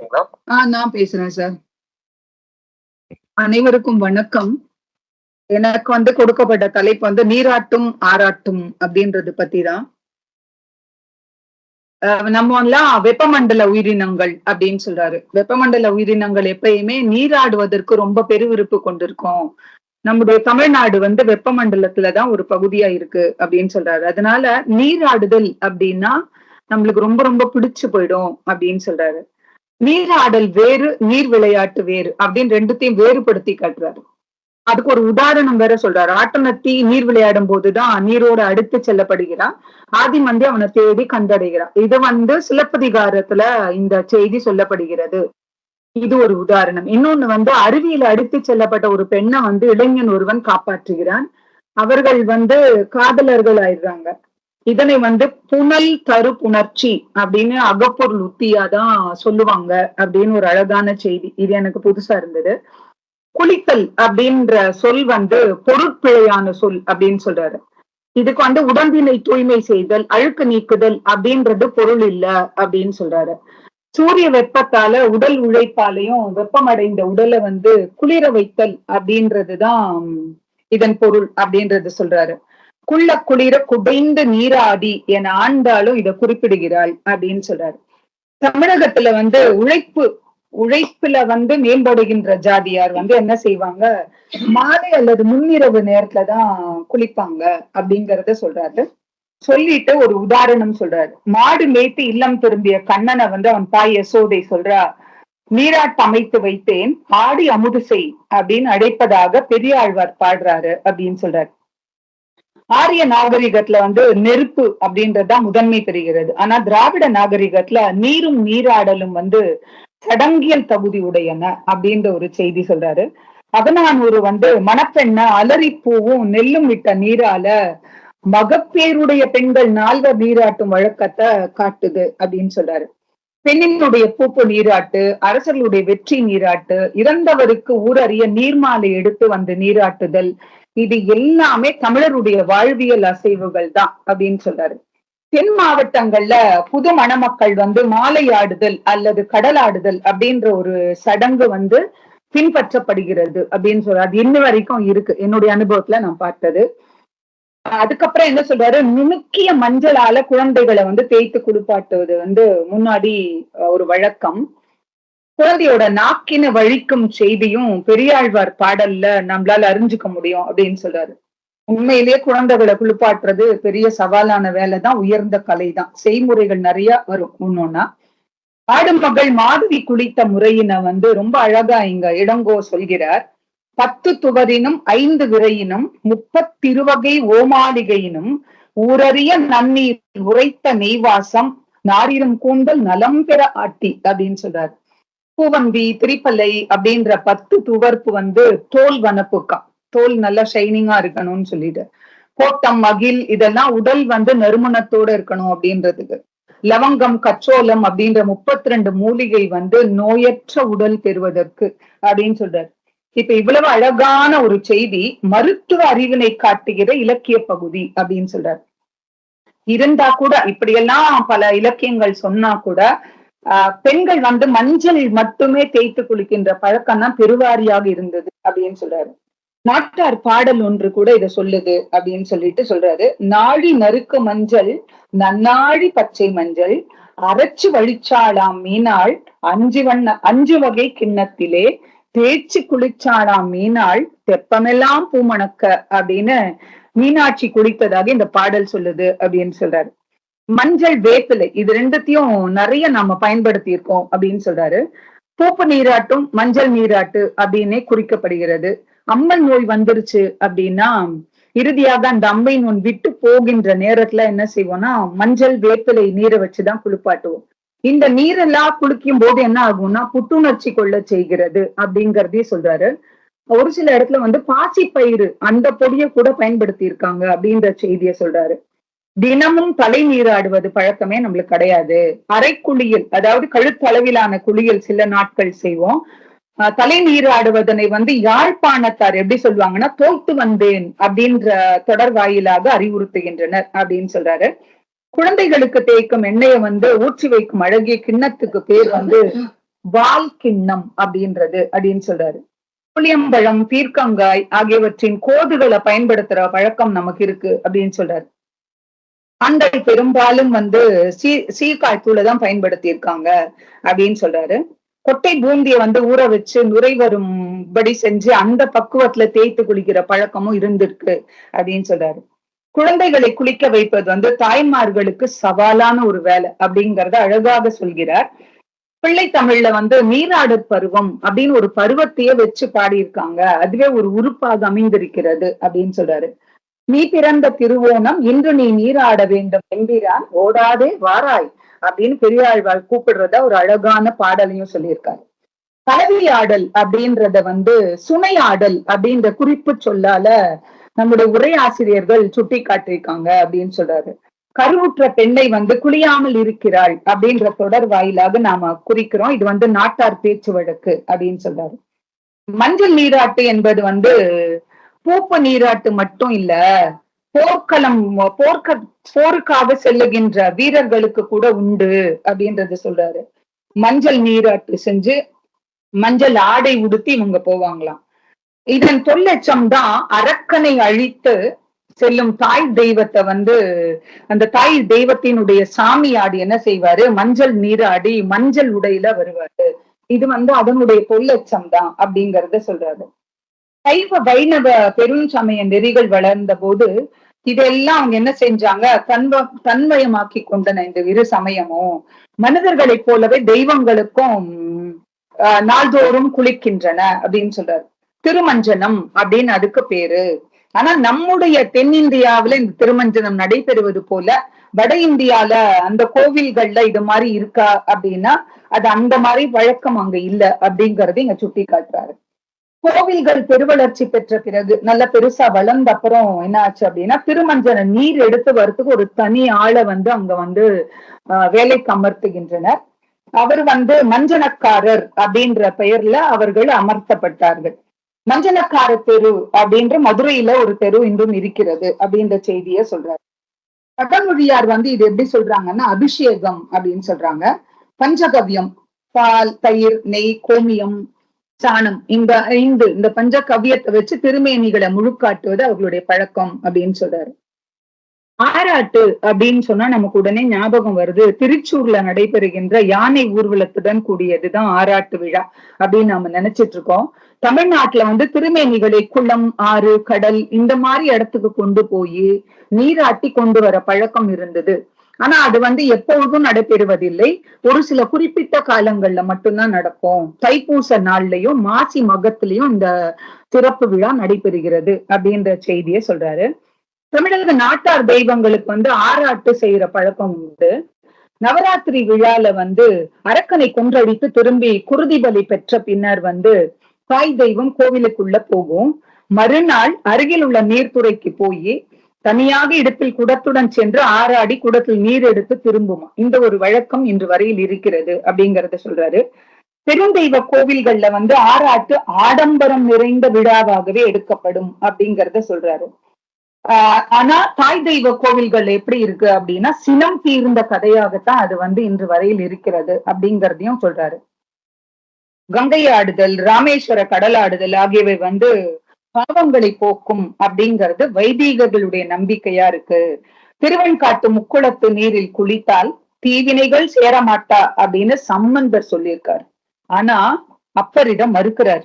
பேசுறீங்களா? ஆ நான் பேசுறேன் சார். அனைவருக்கும் வணக்கம். எனக்கு வந்து கொடுக்கப்பட்ட தலைப்பு வந்து நீராட்டும் ஆராட்டும் அப்படின்றது பத்தி தான். நம்ம எல்லாம் வெப்பமண்டல உயிரினங்கள் அப்படின்னு சொல்றாரு. வெப்பமண்டல உயிரினங்கள் எப்பயுமே நீராடுவதற்கு ரொம்ப பெருவிருப்பு கொண்டிருக்கோம். நம்முடைய தமிழ்நாடு வந்து வெப்பமண்டலத்துலதான் ஒரு பகுதியா இருக்கு அப்படின்னு சொல்றாரு. அதனால நீராடுதல் அப்படின்னா நம்மளுக்கு ரொம்ப ரொம்ப பிடிச்சு போயிடும் அப்படின்னு சொல்றாரு. நீராடல் வேறு நீர் விளையாட்டு வேறு அப்படின்னு ரெண்டுத்தையும் வேறுபடுத்தி காட்டுறாரு. அதுக்கு ஒரு உதாரணம் வேற சொல்றாரு. ஆட்டனத்தி நீர் விளையாடும் போதுதான் நீரோட அடுத்து செல்லப்படுகிறான். ஆதிமந்தி அவனை தேடி கண்டடைகிறான். இது வந்து சிலப்பதிகாரத்துல இந்த செய்தி சொல்லப்படுகிறது. இது ஒரு உதாரணம். இன்னொன்னு வந்து அருவியில அடித்து செல்லப்பட்ட ஒரு பெண்ணை வந்து இளைஞன் ஒருவன் காப்பாற்றுகிறான். அவர்கள் வந்து காதலர்கள் ஆயிடுறாங்க இதனை வந்து புனல் தரு புணர்ச்சி அப்படின்னு அகப்பொருள் உத்தியாதான் சொல்லுவாங்க அப்படின்னு ஒரு அழகான செய்தி. இது எனக்கு புதுசா இருந்தது. குளித்தல் அப்படின்ற சொல் வந்து பொருட்பிழையான சொல் அப்படின்னு சொல்றாரு. இதுக்கு வந்து உடம்பினை தூய்மை செய்தல் அழுக்கு நீக்குதல் அப்படின்றது பொருள் இல்ல அப்படின்னு சொல்றாரு. சூரிய வெப்பத்தால உடல் உழைப்பாலையும் வெப்பமடைந்த உடலை வந்து குளிர வைத்தல் அப்படின்றதுதான் இதன் பொருள் அப்படின்றது சொல்றாரு. குள்ள குளிர குடைந்த நீராடி என ஆண்டாலும் இதை குறிப்பிடுகிறாள் அப்படின்னு சொல்றாரு. தமிழகத்துல வந்து உழைப்பு உழைப்புல வந்து மேம்படுகின்ற ஜாதியார் வந்து என்ன செய்வாங்க? மாலை அல்லது முன்னிரவு நேரத்துலதான் குளிப்பாங்க அப்படிங்கறத சொல்றாரு. சொல்லிட்டு ஒரு உதாரணம் சொல்றாரு. மாடு மேய்த்து இல்லம் திரும்பிய கண்ணனை வந்து அவன் தாய் யசோதை சொல்றா நீராட்டு அமைத்து வைத்தேன் ஆடி அமுது செய் அப்படின்னு அழைப்பதாக பெரியாழ்வார் பாடுறாரு அப்படின்னு சொல்றாரு. ஆரிய நாகரிகத்துல வந்து நெருப்பு அப்படின்றதுதான் முதன்மை பெறுகிறது. ஆனா திராவிட நாகரிகத்துல நீரும் நீராடலும் வந்து சடங்கியல் தகுதி உடையன அப்படின்ற ஒரு செய்தி சொல்றாரு. அதனானூறு வந்து மணப்பெண்ண அலறிப்பூவும் நெல்லும் விட்ட நீரால மகப்பேருடைய பெண்கள் நால்வர் நீராட்டும் வழக்கத்தை காட்டுது அப்படின்னு சொல்றாரு. பெண்ணினுடைய பூப்பு நீராட்டு அரசர்களுடைய வெற்றி நீராட்டு இறந்தவருக்கு ஊரறிய நீர்மாலை எடுத்து வந்து நீராட்டுதல் இது எல்லாமே தமிழருடைய வாழ்வியல் அசைவுகள் தான் அப்படின்னு சொல்றாரு. தென் மாவட்டங்கள்ல புது மணமக்கள் வந்து மாலை ஆடுதல் அல்லது கடலாடுதல் அப்படின்ற ஒரு சடங்கு வந்து பின்பற்றப்படுகிறது அப்படின்னு சொல்றாரு. அது இன்ன வரைக்கும் இருக்கு. என்னுடைய அனுபவத்துல நான் பார்த்தது. அதுக்கப்புறம் என்ன சொல்றாரு? நுணுக்கிய மஞ்சளால குழந்தைகளை வந்து தேய்த்து குளிப்பாட்டுவது வந்து முன்னாடி ஒரு வழக்கம். குழந்தையோட நாக்கின வழிக்கும் செய்தியும் பெரியாழ்வார் பாடல்ல நம்மளால அறிஞ்சுக்க முடியும் அப்படின்னு சொல்றாரு. உண்மையிலேயே குழந்தைகளை குளிப்பாட்டுறது பெரிய சவாலான வேலை தான் உயர்ந்த கலை தான் செய்முறைகள் நிறைய வரும் ஒன்னொன்னா ஆடு மகள் மாதவி குளித்த முறையின வந்து ரொம்ப அழகா இங்க இளங்கோ சொல்கிறார். பத்து துவரினும் ஐந்து விரையினும் முப்பத்திருவகை ஓமாளிகையினும் ஊரறிய நன்னீர் உரைத்த நெய்வாசம் நாரிரும் கூந்தல் நலம் பெற ஆட்டி அப்படின்னு சொல்றாரு. பூவந்தி திரிப்பலை அப்படின்ற பத்து துவர்ப்பு வந்து தோல் வனப்புக்காம். தோல் நல்லா ஷைனிங்கா இருக்கணும்னு சொல்லிட்டு. கோட்டம் மகிழ் இதெல்லாம் உடல் வந்து நறுமணத்தோட இருக்கணும் அப்படின்றதுக்கு. லவங்கம் கச்சோலம் அப்படின்ற முப்பத்தி ரெண்டு மூலிகை வந்து நோயற்ற உடல் பெறுவதற்கு அப்படின்னு சொல்றாரு. இப்ப இவ்வளவு அழகான ஒரு செய்தி மருத்துவ அறிவினை காட்டுகிற இலக்கிய பகுதி அப்படின்னு சொல்றாரு. இருந்தா கூட இப்படியெல்லாம் பல இலக்கியங்கள் சொன்னா கூட பெண்கள் வந்து மஞ்சள் மட்டுமே தேய்த்து குளிக்கின்ற பழக்கம் தான் பெருவாரியாக இருந்தது அப்படின்னு சொல்றாரு. நாட்டார் பாடல் ஒன்று கூட இத சொல்லுது அப்படின்னு சொல்லிட்டு சொல்றாரு. நாழி நறுக்கு மஞ்சள் நன்னாழி பச்சை மஞ்சள் அரைச்சு வழிச்சாளாம் மீனாள் அஞ்சு வண்ண அஞ்சு வகை கிண்ணத்திலே தேய்ச்சி குளிச்சாளாம் மீனாள் தெப்பமெல்லாம் பூமணக்க அப்படின்னு மீனாட்சி குளித்ததாக இந்த பாடல் சொல்லுது அப்படின்னு சொல்றாரு. மஞ்சள் வேப்பிலை இது ரெண்டுத்தையும் நிறைய நாம பயன்படுத்தி இருக்கோம் அப்படின்னு சொல்றாரு. பூப்பு நீராட்டும் மஞ்சள் நீராட்டு அப்படின்னே குறிக்கப்படுகிறது. அம்மன் நோய் வந்துருச்சு அப்படின்னா இறுதியாக அந்த அம்மை நோய் விட்டு போகின்ற நேரத்துல என்ன செய்வோம்னா மஞ்சள் வேப்பிலை நீரை வச்சுதான் குளிப்பாட்டுவோம். இந்த நீரெல்லாம் குளிக்கும் போது என்ன ஆகும்னா புத்துணர்ச்சி கொள்ள செய்கிறது அப்படிங்கறதே சொல்றாரு. ஒரு சில இடத்துல வந்து பாசி பயிறு அந்த பொடியை கூட பயன்படுத்தி இருக்காங்க அப்படின்ற செய்தியை சொல்றாரு. தினமும் தலை நீராடுவது பழக்கமே நம்மளுக்கு கிடையாது. அரை குளியல் அதாவது கழுத்தளவிலான குளியல் சில நாட்கள் செய்வோம். தலை நீராடுவதனை வந்து யாழ்ப்பாணத்தார் எப்படி சொல்லுவாங்கன்னா தோத்து வந்தேன் அப்படின்ற தொடர் வாயிலாக அறிவுறுத்துகின்றனர் அப்படின்னு சொல்றாரு. குழந்தைகளுக்கு தேய்க்கும் எண்ணெயை வந்து ஊற்றி வைக்கும் அழகிய கிண்ணத்துக்கு பேர் வந்து வால் கிண்ணம் அப்படின்றது அப்படின்னு சொல்றாரு. புளியம்பழம் பீர்க்கங்காய் ஆகியவற்றின் கோதுகளை பயன்படுத்துற பழக்கம் நமக்கு இருக்கு அப்படின்னு சொல்றாரு. ஆண்கள் பெரும்பாலும் வந்து சீ சீக்காய் தூளை தான் பயன்படுத்தி இருக்காங்க அப்படின்னு சொல்றாரு. கொட்டை பூந்திய வந்து ஊற வச்சு நுரை வரும்படி செஞ்சு அந்த பக்குவத்துல தேய்த்து குளிக்கிற பழக்கமும் இருந்திருக்கு அப்படின்னு சொல்றாரு. குழந்தைகளை குளிக்க வைப்பது வந்து தாய்மார்களுக்கு சவாலான ஒரு வேலை அப்படிங்கறத அழகாக சொல்கிறார். பிள்ளை தமிழ்ல வந்து நீராடு பருவம் அப்படின்னு ஒரு பருவத்தையே வச்சு பாடியிருக்காங்க. அதுவே ஒரு உறுப்பாக அமைந்திருக்கிறது அப்படின்னு சொல்றாரு. நீ பிறந்த திருவோணம் இன்று நீ நீராட வேண்டும் என்கிறான். ஓடாதே வாராய் அப்படின்னு பெரியாழ்வாள் கூப்பிடுறத ஒரு அழகான பாடலையும் சொல்லியிருக்காரு. கலவியாடல் அப்படின்றத வந்து சுனையாடல் அப்படின்ற குறிப்பு சொல்லால நம்முடைய உரையாசிரியர்கள் சுட்டி காட்டியிருக்காங்க அப்படின்னு சொல்றாரு. கருவுற்ற பெண்ணை வந்து குளியாமல் இருக்கிறாள் அப்படின்ற தொடர் வாயிலாக நாம குறிக்கிறோம். இது வந்து நாட்டார் பேச்சு வழக்கு அப்படின்னு சொல்றாரு. மஞ்சள் நீராட்டு என்பது வந்து பூப்பு நீராட்டு மட்டும் இல்ல போர்க்களம் போர்க்க போருக்காக செல்லுகின்ற வீரர்களுக்கு கூட உண்டு அப்படின்றத சொல்றாரு. மஞ்சள் நீராட்டு செஞ்சு மஞ்சள் ஆடை உடுத்தி இவங்க போவாங்களாம். இதன் தொல்லட்சம் தான் அரக்கனை அழித்து செல்லும் தாய் தெய்வத்தை வந்து அந்த தாய் தெய்வத்தினுடைய ஆடி என்ன செய்வாரு? மஞ்சள் நீராடி மஞ்சள் உடையில வருவாரு. இது வந்து அதனுடைய பொல்லட்சம் தான் அப்படிங்கறத சொல்றாரு. சைவ வைணவ பெருஞ்சமய நெறிகள் வளர்ந்த போது இதெல்லாம் அவங்க என்ன செஞ்சாங்க? தன்வ தன்மயமாக்கி கொண்டன இந்த இரு சமயமும். மனிதர்களைப் போலவே தெய்வங்களுக்கும் ஆஹ் நாள்தோறும் குளிக்கின்றன அப்படின்னு சொல்றாரு. திருமஞ்சனம் அப்படின்னு அதுக்கு பேரு. ஆனா நம்முடைய தென்னிந்தியாவுல இந்த திருமஞ்சனம் நடைபெறுவது போல வட இந்தியால அந்த கோவில்கள்ல இது மாதிரி இருக்கா அப்படின்னா அது அந்த மாதிரி வழக்கம் அங்க இல்ல அப்படிங்கறது இங்க சுட்டி காட்டுறாரு கோவில்கள் பெருவளர்ச்சி பெற்ற பிறகு நல்ல பெருசா வளர்ந்த அப்புறம் என்ன ஆச்சு அப்படின்னா திருமஞ்சன நீர் எடுத்து வரத்துக்கு ஒரு தனி ஆளை வந்து அங்க வந்து வேலைக்கு அமர்த்துகின்றனர். அவர் வந்து மஞ்சனக்காரர் அப்படின்ற பெயர்ல அவர்கள் அமர்த்தப்பட்டார்கள். மஞ்சனக்கார தெரு அப்படின்ற மதுரையில ஒரு தெரு இன்றும் இருக்கிறது அப்படின்ற செய்திய சொல்றாரு. வடமொழியார் வந்து இது எப்படி சொல்றாங்கன்னா அபிஷேகம் அப்படின்னு சொல்றாங்க. பஞ்சகவ்யம் பால் தயிர் நெய் கோமியம் சாணம் இந்த ஐந்து இந்த பஞ்சகவ்யத்தை வச்சு திருமேனிகளை முழுக்காட்டுவது அவர்களுடைய பழக்கம் அப்படின்னு சொல்றாரு. ஆராட்டு அப்படின்னு சொன்னா நமக்கு உடனே ஞாபகம் வருது. திருச்சூர்ல நடைபெறுகின்ற யானை ஊர்வலத்துடன் கூடியதுதான் ஆராட்டு விழா அப்படின்னு நாம நினைச்சிட்டு இருக்கோம். தமிழ்நாட்டுல வந்து திருமேனிகளை குளம் ஆறு கடல் இந்த மாதிரி இடத்துக்கு கொண்டு போய் நீராட்டி கொண்டு வர பழக்கம் இருந்தது. ஆனா அது வந்து எப்பொழுதும் நடைபெறுவதில்லை. ஒரு சில குறிப்பிட்ட காலங்கள்ல மட்டும்தான் நடக்கும். தைப்பூச நாள்லயும் மாசி மகத்திலையும் இந்த சிறப்பு விழா நடைபெறுகிறது அப்படின்ற செய்தியை சொல்றாரு. தமிழக நாட்டார் தெய்வங்களுக்கு வந்து ஆராட்டு செய்யற பழக்கம் உண்டு. நவராத்திரி விழால வந்து அரக்கனை கொன்றடித்து திரும்பி குருதி பலி பெற்ற பின்னர் வந்து தாய் தெய்வம் கோவிலுக்குள்ள போகும். மறுநாள் அருகில் உள்ள நீர்த்துறைக்கு போய் தனியாக இடத்தில் குடத்துடன் சென்று ஆறாடி குடத்தில் நீர் எடுத்து திரும்புமா. இந்த ஒரு வழக்கம் இன்று வரையில் இருக்கிறது அப்படிங்கறத சொல்றாரு. பெருந்தெய்வ கோவில்கள்ல வந்து ஆராட்டு ஆடம்பரம் நிறைந்த விழாவாகவே எடுக்கப்படும் அப்படிங்கறத சொல்றாரு. ஆனா தாய் தெய்வ கோவில்கள் எப்படி இருக்கு அப்படின்னா சினம் தீர்ந்த கதையாகத்தான் அது வந்து இன்று வரையில் இருக்கிறது அப்படிங்கறதையும் சொல்றாரு. கங்கை ஆடுதல் ராமேஸ்வர கடலாடுதல் ஆகியவை வந்து பாவங்களை போக்கும் அப்படிங்கிறது வைதீகர்களுடைய நம்பிக்கையா இருக்கு. திருவெண்காட்டு முக்குளத்து நீரில் குளித்தால் தீவினைகள் சேரமாட்டா அப்படின்னு சம்பந்தர் சொல்லியிருக்காரு. ஆனா அப்பரிடம் மறுக்கிறார்.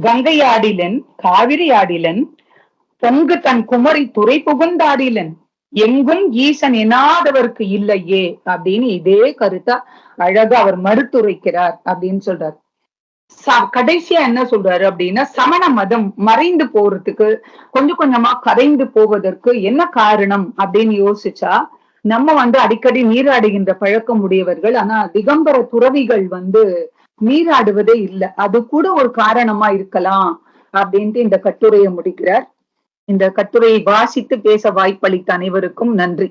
கங்கை ஆடிலன் காவிரி ஆடிலன் தங்கு தன் குமரி துறை புகுந்தாடிலன். எங்கும் ஈசன் எனாதவருக்கு இல்லையே அப்படின்னு இதே கருத்தா அழகா அவர் மறுத்துரைக்கிறார் அப்படின்னு சொல்றார். கடைசியா என்ன சொல்றாரு அப்படின்னா சமண மதம் மறைந்து போறதுக்கு கொஞ்சம் கொஞ்சமா கரைந்து போவதற்கு என்ன காரணம் அப்படின்னு யோசிச்சா நம்ம வந்து அடிக்கடி நீராடுகின்ற பழக்கம் உடையவர்கள் ஆனா திகம்பர துறவிகள் வந்து நீராடுவதே இல்லை. அது கூட ஒரு காரணமா இருக்கலாம் அப்படின்ட்டு இந்த கட்டுரையை முடிக்கிறார். இந்த கட்டுரையை வாசித்து பேச வாய்ப்பளித்த அனைவருக்கும் நன்றி.